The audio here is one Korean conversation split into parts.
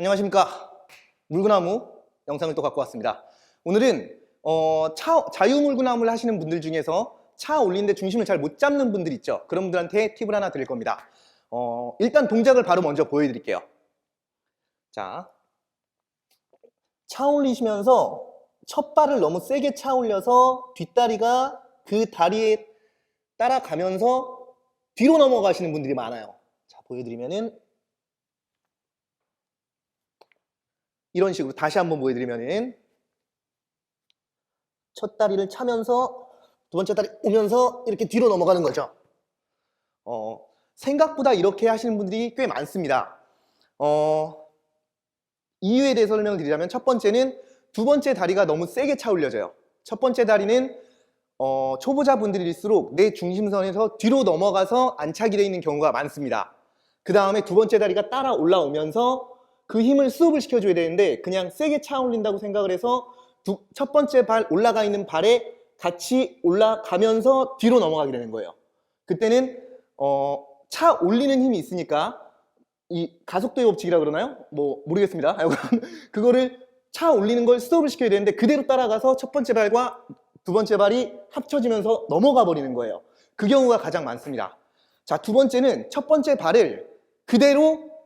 안녕하십니까? 물구나무 영상을 또 갖고 왔습니다. 오늘은 어, 차, 자유물구나무를 하시는 분들 중에서 차 올리는데 중심을 잘 못 잡는 분들 있죠. 그런 분들한테 팁을 하나 드릴 겁니다. 어, 일단 동작을 바로 먼저 보여드릴게요. 자, 차 올리시면서 첫 발을 너무 세게 차 올려서 뒷다리가 그 다리에 따라가면서 뒤로 넘어가시는 분들이 많아요. 자 보여드리면은 이런 식으로 다시 한번 보여드리면은 첫 다리를 차면서 두 번째 다리 오면서 이렇게 뒤로 넘어가는 거죠. 어, 생각보다 이렇게 하시는 분들이 꽤 많습니다. 어, 이유에 대해서 설명드리자면 첫 번째는 두 번째 다리가 너무 세게 차 올려져요. 첫 번째 다리는 어, 초보자분들일수록 내 중심선에서 뒤로 넘어가서 안착이 되어 있는 경우가 많습니다. 그 다음에 두 번째 다리가 따라 올라오면서 그 힘을 수업을 시켜줘야 되는데 그냥 세게 차 올린다고 생각을 해서 두, 첫 번째 발 올라가 있는 발에 같이 올라가면서 뒤로 넘어가게 되는 거예요. 그때는 어, 차 올리는 힘이 있으니까 이 가속도의 법칙이라 그러나요? 뭐 모르겠습니다. 그거를 차 올리는 걸 스톱을 시켜야 되는데 그대로 따라가서 첫 번째 발과 두 번째 발이 합쳐지면서 넘어가 버리는 거예요. 그 경우가 가장 많습니다. 자, 두 번째는 첫 번째 발을 그대로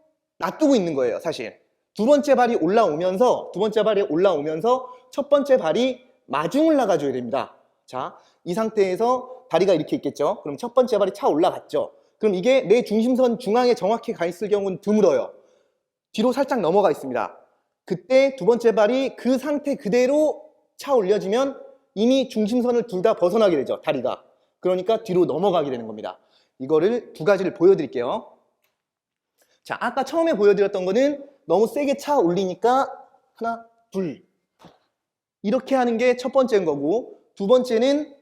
놔두고 있는 거예요, 사실. 두 번째 발이 올라오면서, 두 번째 발이 올라오면서 첫 번째 발이 마중을 나가줘야 됩니다. 자, 이 상태에서 다리가 이렇게 있겠죠? 그럼 첫 번째 발이 차 올라갔죠? 그럼 이게 내 중심선 중앙에 정확히 가 있을 경우는 드물어요. 뒤로 살짝 넘어가 있습니다. 그때 두 번째 발이 그 상태 그대로 차 올려지면 이미 중심선을 둘 다 벗어나게 되죠, 다리가. 그러니까 뒤로 넘어가게 되는 겁니다. 이거를 두 가지를 보여드릴게요. 자, 아까 처음에 보여드렸던 거는 너무 세게 차 올리니까 하나, 둘. 이렇게 하는 게 첫 번째인 거고, 두 번째는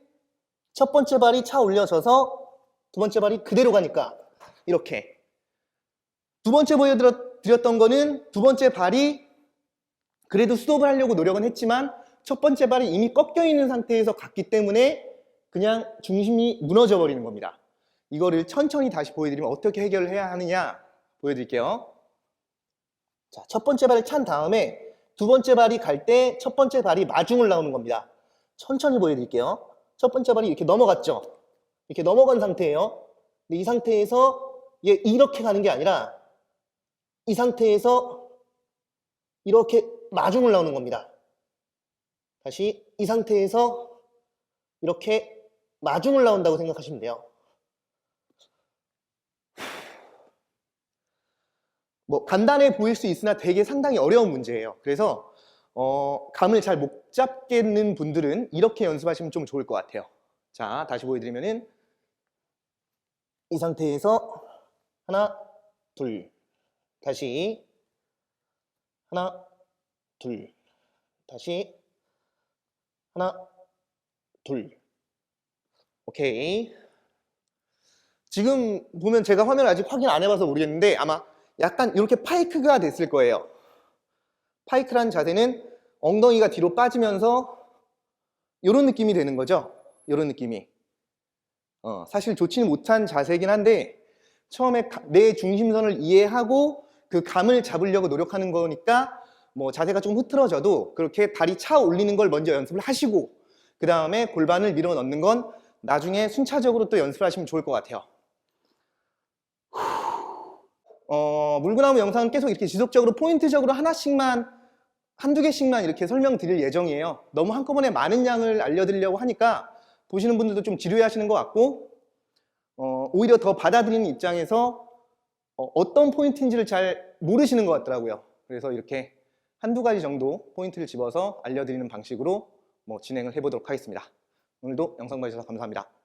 첫 번째 발이 차 올려져서 두 번째 발이 그대로 가니까 이렇게. 두 번째 보여드렸던 거는 두 번째 발이 그래도 스톱을 하려고 노력은 했지만 첫 번째 발이 이미 꺾여 있는 상태에서 갔기 때문에 그냥 중심이 무너져 버리는 겁니다. 이거를 천천히 다시 보여드리면 어떻게 해결을 해야 하느냐 보여드릴게요. 자, 첫 번째 발을 찬 다음에 두 번째 발이 갈 때 첫 번째 발이 마중을 나오는 겁니다. 천천히 보여드릴게요. 첫 번째 발이 이렇게 넘어갔죠? 이렇게 넘어간 상태예요. 근데 이 상태에서 얘 이렇게 가는 게 아니라 이 상태에서 이렇게 마중을 나오는 겁니다. 다시 이 상태에서 이렇게 마중을 나온다고 생각하시면 돼요. 뭐 간단해 보일 수 있으나 되게 상당히 어려운 문제예요. 그래서 어, 감을 잘 못 잡겠는 분들은 이렇게 연습하시면 좀 좋을 것 같아요. 자, 다시 보여드리면은 이 상태에서 하나, 둘, 다시 하나, 둘, 다시 하나, 둘. 오케이. 지금 보면 제가 화면을 아직 확인 안 해봐서 모르겠는데 아마 약간 이렇게 파이크가 됐을 거예요. 파이크란 자세는 엉덩이가 뒤로 빠지면서 이런 느낌이 되는 거죠. 이런 느낌이. 어, 사실 좋지는 못한 자세이긴 한데 처음에 가- 내 중심선을 이해하고 그 감을 잡으려고 노력하는 거니까 뭐 자세가 좀 흐트러져도 그렇게 다리 차 올리는 걸 먼저 연습을 하시고 그 다음에 골반을 밀어 넣는 건 나중에 순차적으로 또 연습을 하시면 좋을 것 같아요. 어, 물구나무 영상은 계속 이렇게 지속적으로 포인트적으로 하나씩만 한두 개씩만 이렇게 설명드릴 예정이에요. 너무 한꺼번에 많은 양을 알려드리려고 하니까 보시는 분들도 좀 지루해 하시는 것 같고 어, 오히려 더 받아들이는 입장에서 어, 떤 포인트인지를 잘 모르시는 것 같더라고요. 그래서 이렇게 한두 가지 정도 포인트를 집어서 알려드리는 방식으로 뭐 진행을 해보도록 하겠습니다. 오늘도 영상 봐주셔서 감사합니다.